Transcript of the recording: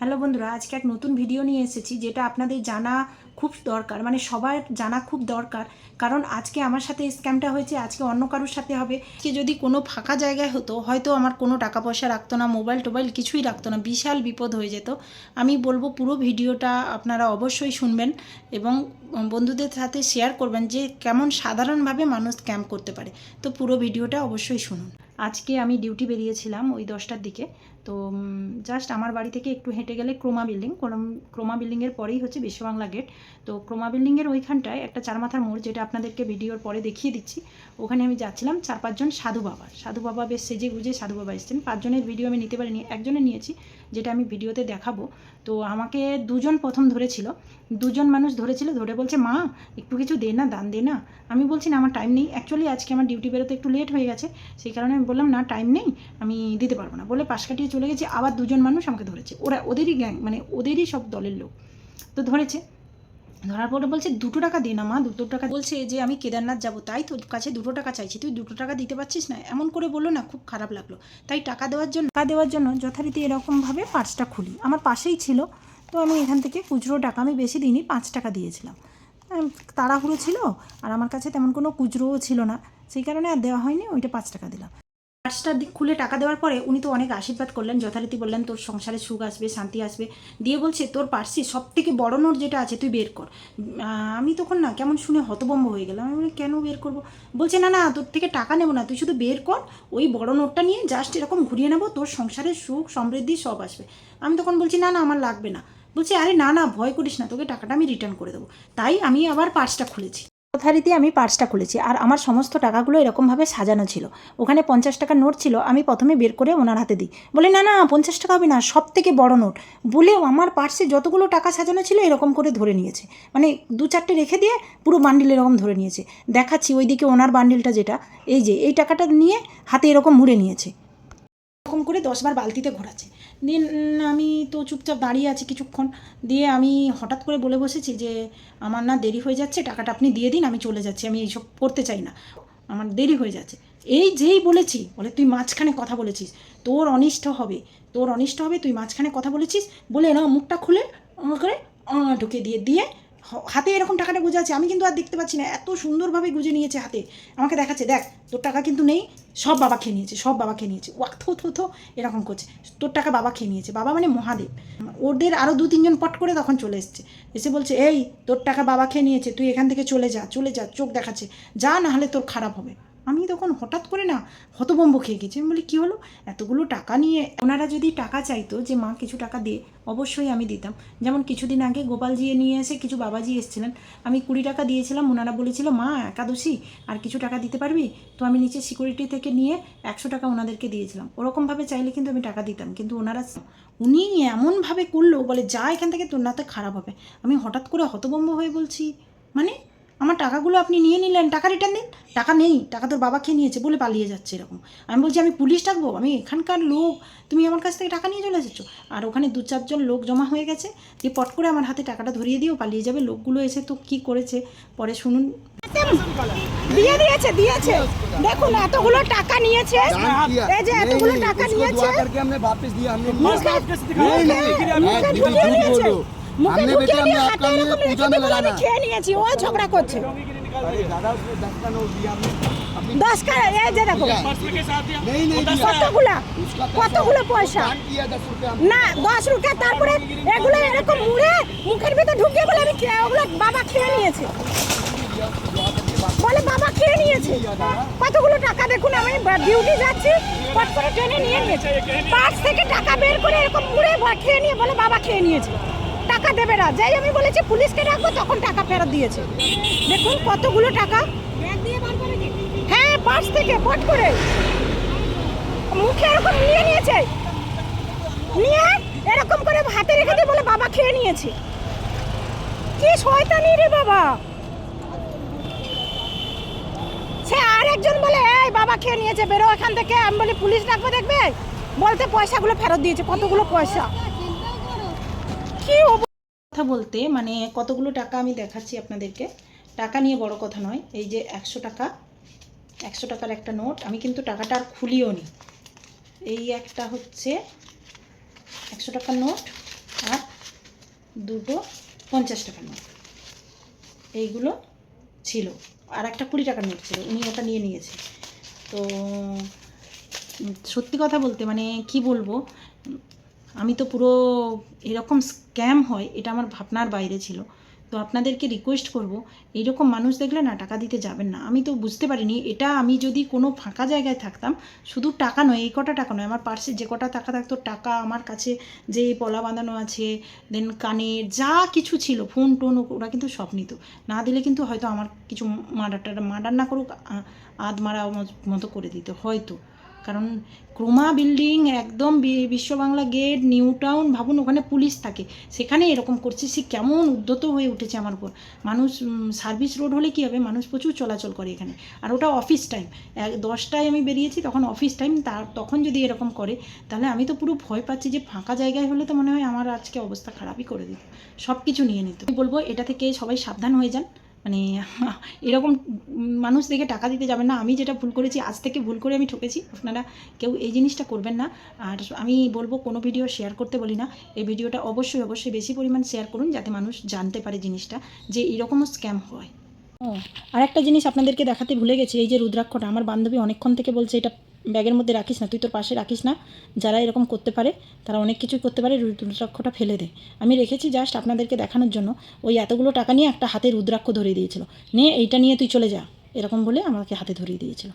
Hello বন্ধুরা, আজকে এক নতুন ভিডিও নিয়ে এসেছি যেটা আপনাদের জানা খুব দরকার মানে সবার জানা খুব দরকার। কারণ আজকে আমার সাথে স্ক্যামটা হয়েছে, আজকে অন্য কারোর সাথে হবে। আজকে যদি কোনো ফাঁকা জায়গায় হতো, হয়তো আমার কোনো টাকা পয়সা রাখতো না মোবাইল টোবাইল কিছুই রাখতো না, বিশাল বিপদ হয়ে যেত। আমি বলব পুরো ভিডিওটা আপনারা অবশ্যই শুনবেন এবং বন্ধুদের সাথে শেয়ার করবেন যে কেমন সাধারণভাবে মানুষ স্ক্যাম করতে পারে। তো পুরো ভিডিওটা অবশ্যই শুনুন। আজকে আমি ডিউটি বেরিয়েছিলাম ওই দশটার দিকে। তো জাস্ট আমার বাড়ি থেকে একটু হেঁটে গেলে ক্রোমা বিল্ডিং। ক্রোমা বিল্ডিংয়ের পরেই হচ্ছে বিশ্ববাংলা গেট। তো ক্রোমা বিল্ডিংয়ের ওইখানটায় একটা চারমাথার মোড় যেটা আপনাদেরকে ভিডিওর পরে দেখিয়ে দিচ্ছি। ওখানে আমি যাচ্ছিলাম চার পাঁচজন সাধু বাবা। সাধু বাবা বেশ সেজে গুজে সাধু বাবা এসেছেন। পাঁচজনের ভিডিও আমি নিতে পারিনি একজনের নিয়েছি, যেটা আমি ভিডিওতে দেখাবো। তো আমাকে দুজন প্রথম ধরেছিল, দুজন মানুষ ধরেছিল, ধরে বলছে, মা, একটু কিছু দে না, দান দে না। আমি বলছি, না, আমার টাইম নেই। অ্যাকচুয়ালি আজকে আমার ডিউটি বেরোতে একটু লেট হয়ে গেছে। সেই কারণে আমি বললাম, না টাইম নেই। আমি দিতে পারব না। বলে পাশ কাটিয়ে চলে গেছি, আবার দুজন মানুষ আমাকে ধরেছে। ওরা ওদেরই গ্যাং মানে ওদেরই সব দলের লোক। তো ধরেছে। ধরার পরে বলছে, দুটো টাকা দে না মা, দুটো টাকা বলছে, যে আমি কেদারনাথ যাব, তাই তোর কাছে দুটো টাকা চাইছি। তুই দুটো টাকা দিতে পারছিস না? এমন করে বলল না, খুব খারাপ লাগল। তাই টাকা দেওয়ার জন্য, টাকা দেওয়ার জন্য যথারীতি এরকমভাবে পার্সটা খুলি। আমার পাশেই ছিল, তো আমি এখান থেকে খুচরো টাকা, আমি বেশি দিইনি, পাঁচ টাকা দিয়েছিলাম। তাড়াহুড়ো ছিল, আর আমার কাছে তেমন কোনো খুচরোও ছিল না। সেই কারণে আর দেওয়া হয়নি, ওইটা পাঁচ টাকা দিলাম। পার্সটা দি- খুলে টাকা দেওয়ার পরে উনি তো অনেক আশীর্বাদ করলেন, যথারীতি বললেন, তোর সংসারে সুখ আসবে, শান্তি আসবে। দিয়ে বলছে, তোর পার্সে সব থেকে বড় নোট যেটা আছে, তুই বের কর। আমি তখন না কেমন শুনে হতবম্ব হয়ে গেলাম। আমি কেন বের করব? বলছে, না না, তোর থেকে টাকা নেব না, তুই শুধু বের কর, ওই বড় নোটটা নিয়ে জাস্ট এরকম ঘুরিয়ে নেব, তোর সংসারে সুখ, সমৃদ্ধি সব আসবে। আমি তখন বলছি, না না, আমার লাগবে না। বলছে, আরে, না না, ভয় করিস না, তোকে টাকাটা আমি রিটার্ন করে দেবো। তাই আমি আবার পার্সটা খুলেছি। যথারীতি আমি পার্সটা খুলেছি। আর আমার সমস্ত টাকাগুলো এরকমভাবে সাজানো ছিল। ওখানে পঞ্চাশ টাকার নোট ছিল, আমি প্রথমে বের করে ওনার হাতে দিই। বলে, না না, পঞ্চাশ টাকা হবে না সব থেকে বড় নোট। বলেও আমার পার্সে যতগুলো টাকা সাজানো ছিল, এরকম করে ধরে নিয়েছে। মানে দু চারটে রেখে দিয়ে পুরো বান্ডিল এরকম ধরে নিয়েছে। দেখাচ্ছি ওইদিকে ওনার বান্ডিলটা যেটা। এই যে, এই টাকাটা নিয়ে হাতে এরকম মুড়ে নিয়েছে। করে দশবার বালতিতে ঘোরাচ্ছে। উম, আমি তো চুপচাপ দাঁড়িয়ে আছি কিছুক্ষণ। দিয়ে আমি হঠাৎ করে বলে বসেছি যে আমার না দেরি হয়ে যাচ্ছে টাকাটা আপনি দিয়ে দিন আমি চলে যাচ্ছি আমি এইসব করতে চাই না। আমার দেরি হয়ে যাচ্ছে। এই যেই বলেছি বলে তুই মাঝখানে কথা বলেছিস তোর অনিষ্ট হবে তোর অনিষ্ট হবে তুই মাঝখানে কথা বলেছিস। বলে না মুখটা খুলে করে ঢুকে দিয়ে দিয়ে হাতে এরকম টাকাটা গুজে আছে, আমি কিন্তু আর দেখতে পাচ্ছি না, এত সুন্দরভাবে গুঁজে নিয়েছে হাতে। আমাকে দেখাচ্ছে, দেখ, তোর টাকা কিন্তু নেই, সব বাবা খেয়ে নিয়েছে, সব বাবা খেয়ে নিয়েছে। ওয়াক, থো থো থো, এরকম করছে। তোর টাকা বাবা খেয়ে নিয়েছে, বাবা মানে মহাদেব। ওদের আরও দু, তিনজন পট করে তখন চলে এসছে। এসে বলছে, এই, তোর টাকা বাবা খেয়ে নিয়েছে, তুই এখান থেকে চলে যা চলে যা, চোখ দেখাচ্ছে। যা, না হলে তোর খারাপ হবে। আমি তখন হঠাৎ করে না হতবম্ব খেয়ে গেছি। আমি বলি, কী হলো? এতগুলো টাকা নিয়ে ওনারা যদি টাকা চাইতো যে, মা, কিছু টাকা দিয়ে অবশ্যই আমি দিতাম। যেমন কিছুদিন আগে গোপালজি নিয়ে এসে কিছু বাবাজি এসেছিলেন। আমি কুড়ি টাকা দিয়েছিলাম, ওনারা বলেছিল, মা, একাদশী, আর কিছু টাকা দিতে পারবি? তো আমি নিচে সিকিউরিটি থেকে নিয়ে একশো টাকা ওনাদেরকে দিয়েছিলাম। ওরকমভাবে চাইলে কিন্তু আমি টাকা দিতাম। কিন্তু ওনারা উনি এমনভাবে করল, বলে যা এখান থেকে তোর না নাতে খারাপ হবে। আমি হঠাৎ করে হতবম্ব হয়ে বলছি মানে? আমার টাকাগুলো আপনি নিয়ে নিলেন টাকা রিটার্ন দিন টাকা নেই টাকা তোর বাবা খেয়ে নিয়েছে বলে পালিয়ে যাচ্ছে এরকম আমি বলছি আমি পুলিশ ডাকবো আমি এখানকার লোক তুমি আমার কাছ থেকে টাকা নিয়ে চলে এসেছ আর ওখানে দু চারজন লোক জমা হয়ে গেছে দিয়ে পট করে আমার হাতে টাকাটা ধরিয়ে দিয়েও পালিয়ে যাবে লোকগুলো এসে তো কি করেছে পরে শুনুন দিয়ে দিয়েছে দিয়েছে দেখুন এতগুলো টাকা নিয়েছে এই যে এতগুলো টাকা নিয়েছে মুখে ঢুকিয়ে নিয়ে হাতে এরকম রেখে দেবো আমি খেয়ে নিয়েছি ও ঝগড়া করছে। দশ কার এই যে দেখো। কতগুলা? কতগুলো পয়সা? না দশ রুপিয়া তারপরে এগুলো এরকম মুড়ে মুখের ভিতরে ঢুকিয়ে বলে আমি খেয়ে ওগুলো বাবা খেয়ে নিয়েছে। বলে বাবা খেয়ে নিয়েছে। কতগুলো টাকা দেখুন আমি ডিউটি যাচ্ছি পট করে ট্রেনে নিয়ে নিয়েছে পার্স থেকে টাকা বের করে এরকম মুড়ে খেয়ে নিয়ে বলে বাবা খেয়ে নিয়েছে। টাকা দেবে না। যাই আমি বলেছি পুলিশকে ডাকবো, তখন টাকা ফেরত দিয়েছে। দেখুন কতগুলো টাকা। হ্যাঁ পার্স থেকে, পট করে। মুখে এরকম নিয়ে নিয়েছে। নিয়ে এরকম করে হাতে রেখে দিয়ে বলে, বাবা খেয়ে নিয়েছে। কি শয়তানি রে বাবা। সে আর একজন বলে, এই বাবা খেয়ে নিয়েছে, বেরো এখান থেকে। আমি বলি, পুলিশ ডাকবে দেখবে? বলতে পয়সাগুলো ফেরত দিয়েছে, কতগুলো পয়সা। কি কথা বলতে মানে কতগুলো টাকা আমি দেখাচ্ছি আপনাদেরকে। টাকা নিয়ে বড় কথা নয়, এই যে একশো টাকা, একশো টাকার একটা নোট। আমি কিন্তু টাকাটা আর খুলিও নি। এই একটা হচ্ছে একশো টাকার নোট আর দুটো পঞ্চাশ টাকার নোট। এইগুলো ছিল। আর একটা কুড়ি টাকার নোট ছিল, উনি ওটা নিয়ে নিয়েছে। তো সত্যি কথা বলতে মানে কি বলব আমি তো পুরো এরকম স্ক্যাম হয় এটা আমার ভাবনার বাইরে ছিল। তো আপনাদেরকে রিকোয়েস্ট করব, এইরকম মানুষ দেখলে না টাকা দিতে যাবেন না। আমি তো বুঝতে পারিনি, এটা আমি যদি কোনো ফাঁকা জায়গায় থাকতাম, শুধু টাকা নয়, এই কটা টাকা নয়, আমার পার্সে যে কটা টাকা থাকতো, টাকা আমার কাছে যে পলা বাঁধানো আছে দেন কানের যা কিছু ছিল ফোন টোন, ওরা কিন্তু সব নিত। না দিলে কিন্তু হয়তো আমার কিছু মার্ডারটা মার্ডার না করুক আধ মারা মতো করে দিত, হয়তো। কারণ ক্রোমা বিল্ডিং একদম বিশ্ব বাংলা গেট, নিউ টাউন, ভাবুন ওখানে পুলিশ থাকে। সেখানে এরকম করছে। সে কেমন উদ্ধত হয়ে উঠেছে আমার উপর। মানুষ সার্ভিস রোড হলে কী হবে? মানুষ প্রচুর চলাচল করে এখানে। আর ওটা অফিস টাইম এক দশটায় আমি বেরিয়েছি, তখন অফিস টাইম তার তখন যদি এরকম করে, তাহলে আমি তো পুরো ভয় পাচ্ছি যে ফাঁকা জায়গায় হলে তো মনে হয় আমার আজকে অবস্থা খারাপই করে দিত। সব কিছু নিয়ে নিত। বলব, এটা থেকে সবাই সাবধান হয়ে যান। মানে এরকম মানুষ দেখে টাকা দিতে যাবেন না। আমি যেটা ভুল করেছি, আজ থেকে ভুল করে আমি ঠকেছি। আপনারা কেউ এই জিনিসটা করবেন না। আর আমি বলব, কোনো ভিডিও শেয়ার করতে বলি না। এই ভিডিওটা অবশ্যই অবশ্যই বেশি পরিমাণ শেয়ার করুন, যাতে মানুষ জানতে পারে জিনিসটা, যে এরকমও স্ক্যাম হয়। ও আর একটা জিনিস আপনাদেরকে দেখাতে ভুলে গেছি, এই যে রুদ্রাক্ষটা, আমার বান্ধবী অনেকক্ষণ থেকে বলছে, এটা ব্যাগের মধ্যে রাখিস না, তুই তোর পাশে রাখিস না, যারা এরকম করতে পারে, তারা অনেক কিছুই করতে পারে রুদ্রাক্ষটা ফেলে দে। আমি রেখেছি জাস্ট আপনাদেরকে দেখানোর জন্য, ওই এতগুলো টাকা নিয়ে একটা হাতে রুদ্রাক্ষ ধরিয়ে দিয়েছিল। নে, এইটা নিয়ে তুই চলে যা, এরকম বলে আমাকে হাতে ধরিয়ে দিয়েছিল।